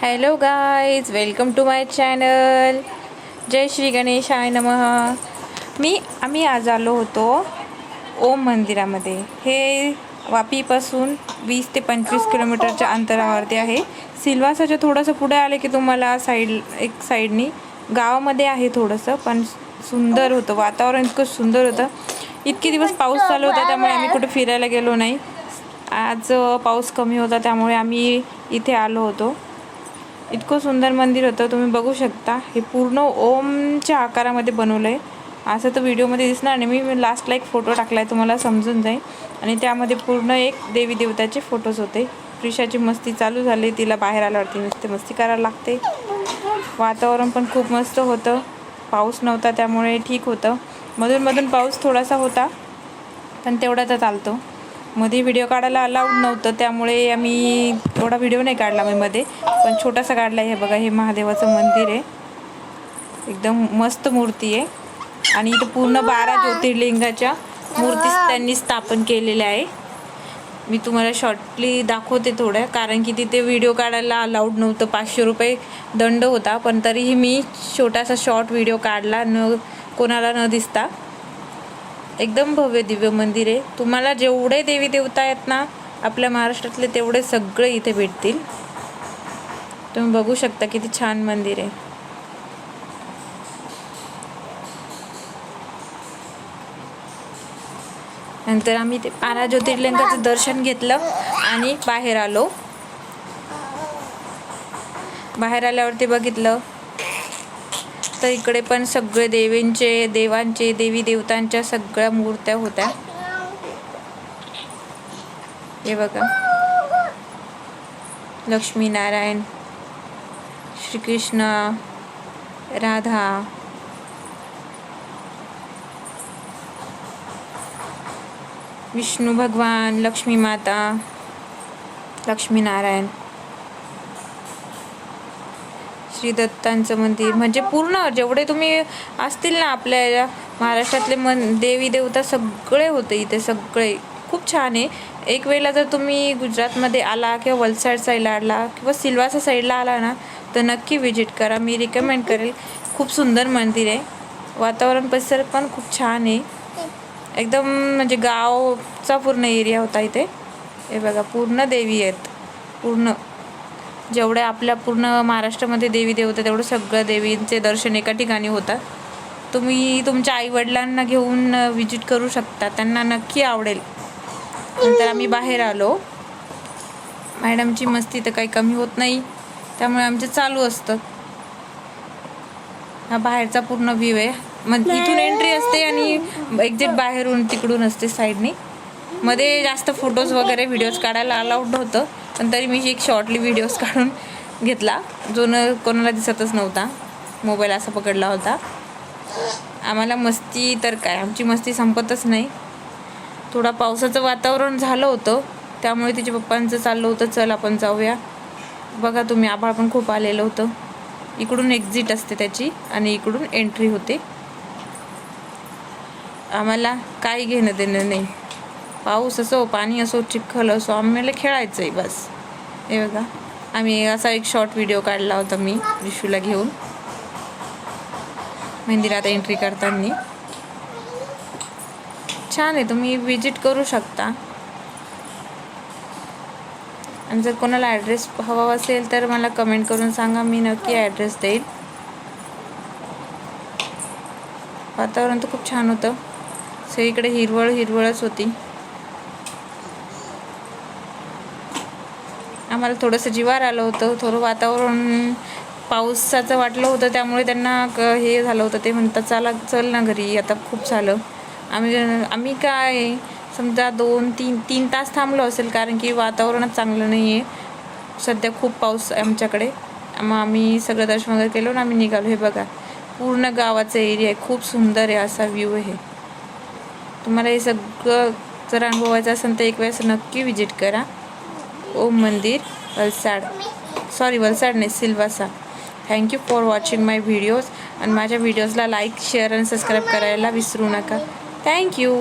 Hello guys welcome to my channel जय श्री गणेश आय नमः. मी आम्ही आज आलो होतो ओम मंदिरामध्ये. हे वापीपासून वीस ते पंचवीस किलोमीटरच्या अंतरावरती आहे. सिल्वासाच्या थोडंसं पुढे आले की तुम्हाला साईड एक साईडनी गावामध्ये आहे थोडंसं पण सुंदर होतं. वातावरण इतकं सुंदर होतं. इतके दिवस पाऊस चालू होता त्यामुळे आम्ही कुठे फिरायला गेलो नाही. आज पाऊस कमी होता त्यामुळे आम्ही इथे आलो होतो. इतकं सुंदर मंदिर होतं तुम्ही बघू शकता. हे पूर्ण ओमच्या आकारामध्ये बनवलं आहे असं तर व्हिडिओमध्ये दिसणार नाही. मी लास्टला एक फोटो टाकला आहे तुम्हाला समजून जाईल. आणि त्यामध्ये पूर्ण एक देवी देवताचे फोटोज होते. प्रिशाची मस्ती चालू झाली तिला बाहेर आल्यावरती नुसते मस्ती करायला लागते. वातावरण पण खूप मस्त होतं. पाऊस नव्हता त्यामुळे ठीक होतं. मधूनमधून पाऊस थोडासा होता पण तेवढा तर चालतो. मध्ये व्हिडिओ काढायला अलाउड नव्हतं त्यामुळे आम्ही थोडा व्हिडिओ नाही काढला मी मध्ये. पण छोटासा काढला आहे हे बघा हे महादेवाचं मंदिर आहे. एकदम मस्त मूर्ती आहे. आणि इथं पूर्ण बारा ज्योतिर्लिंगाच्या मूर्ती त्यांनी स्थापन केलेल्या आहे. मी तुम्हाला शॉर्टली दाखवते थोड्या कारण की तिथे व्हिडिओ काढायला अलाउड नव्हतं. पाचशे रुपये दंड होता पण तरीही मी छोटासा शॉर्ट व्हिडिओ काढला न कोणाला न दिसता. एकदम भव्य दिव्य मंदिर आहे. तुम्हाला जेवढे देवी देवता आहेत ना आपल्या महाराष्ट्रातले तेवढे सगळे इथे भेटतील. तुम्ही बघू शकता किती छान मंदिर आहे. नंतर आम्ही ते बारा ज्योतिर्लिंगाचं दर्शन घेतलं आणि बाहेर आलो. बाहेर आल्यावरती बघितलं तर इकडे पण सगळे देवींचे देवांचे देवी देवतांच्या सगळ्या मूर्त्या होत्या. हे बघा. लक्ष्मीनारायण श्रीकृष्ण राधा. विष्णू भगवान लक्ष्मी माता लक्ष्मीनारायण श्री दत्तांचं मंदिर. म्हणजे पूर्ण जेवढे तुम्ही असतील ना आपल्या महाराष्ट्रातले मन देवी देवता सगळे होते इथे सगळे. खूप छान आहे. एक वेळेला जर तुम्ही गुजरातमध्ये आला किंवा वलसाड साईडला आला किंवा सिल्वासा साईडला आला ना तर नक्की व्हिजिट करा. मी रिकमेंड करेल. खूप सुंदर मंदिर आहे. वातावरण परिसर पण खूप छान आहे. एकदम म्हणजे गावचा पूर्ण एरिया होता इथे. हे बघा पूर्ण देवी आहेत. पूर्ण. जेवढ्या आपल्या पूर्ण महाराष्ट्रामध्ये देवी देवता तेवढं सगळं देवींचे दर्शन एका ठिकाणी होतात. तुम्ही तुमच्या आईवडिलांना घेऊन व्हिजिट करू शकता. त्यांना नक्की आवडेल. नंतर आम्ही बाहेर आलो. मॅडमची मस्ती तर काही कमी होत नाही. त्यामुळे आमचे चालू असतं. हा बाहेरचा पूर्ण व्ह्यू आहे. मग इथून एंट्री असते आणि एक्झिट बाहेरून तिकडून असते साईडनी मध्ये जास्त फोटोज वगैरे व्हिडिओज काढायला अलाउड होतं पण तरी मी एक शॉर्टली व्हिडिओज काढून घेतला. जो न कोणाला दिसतच नव्हता. मोबाईल असा पकडला होता. आम्हाला मस्ती तर काय? आमची मस्ती संपतच नाही. थोडा पावसाचं वातावरण झालं होतं. त्यामुळे तिच्या पप्पांचं चाललं होतं चल आपण जाऊया. बघा तुम्ही आभाळ पण खूप आलेलं होतं. इकडून एक्झिट असते त्याची आणि इकडून एंट्री होते. आम्हाला काही घेणं देणं नाही. पाऊस असो हो, पाणी असो चिखल असो आम्हाला खेळायचं आहे बस. हे बघा आम्ही असा एक शॉर्ट व्हिडिओ काढला होता मी विशूला घेऊन. मंदिरात एंट्री करताना. छान आहे तुम्ही विजिट करू शकता. आणि जर कोणाला ॲड्रेस हवा असेल तर मला कमेंट करून सांगा मी नक्की ॲड्रेस देईल. वातावरण तर खूप छान होतं. सगळीकडे हिरवळ हिरवळच होती. आम्हाला थोडंसं जिवार आलं होतं थोडं वातावरण पावसाचं वाटलं होतं त्यामुळे त्यांना क हे झालं होतं. ते म्हणतात चला चल ना घरी आता खूप झालं. आम्ही आम्ही काय समजा दोन तीन तीन तास थांबलो असेल कारण की वातावरणच चांगलं नाही आहे सध्या खूप पाऊस आहे आमच्याकडे. मग आम्ही सगळं दर्शन वगैरे केलो ना आम्ही निघालो. हे बघा पूर्ण गावाचा एरिया आहे. खूप सुंदर आहे असा व्ह्यू आहे. तुम्हाला हे सगळं जर अनुभवायचं असेल तर एक वेळेस नक्की विजिट करा. ओम मंदिर वलसाड. सॉरी वलसाड नाही Silvassa. Thank you for watching my videos आणि माझ्या व्हिडिओजला लाईक शेअर आणि सबस्क्राईब करायला विसरू नका. थँक्यू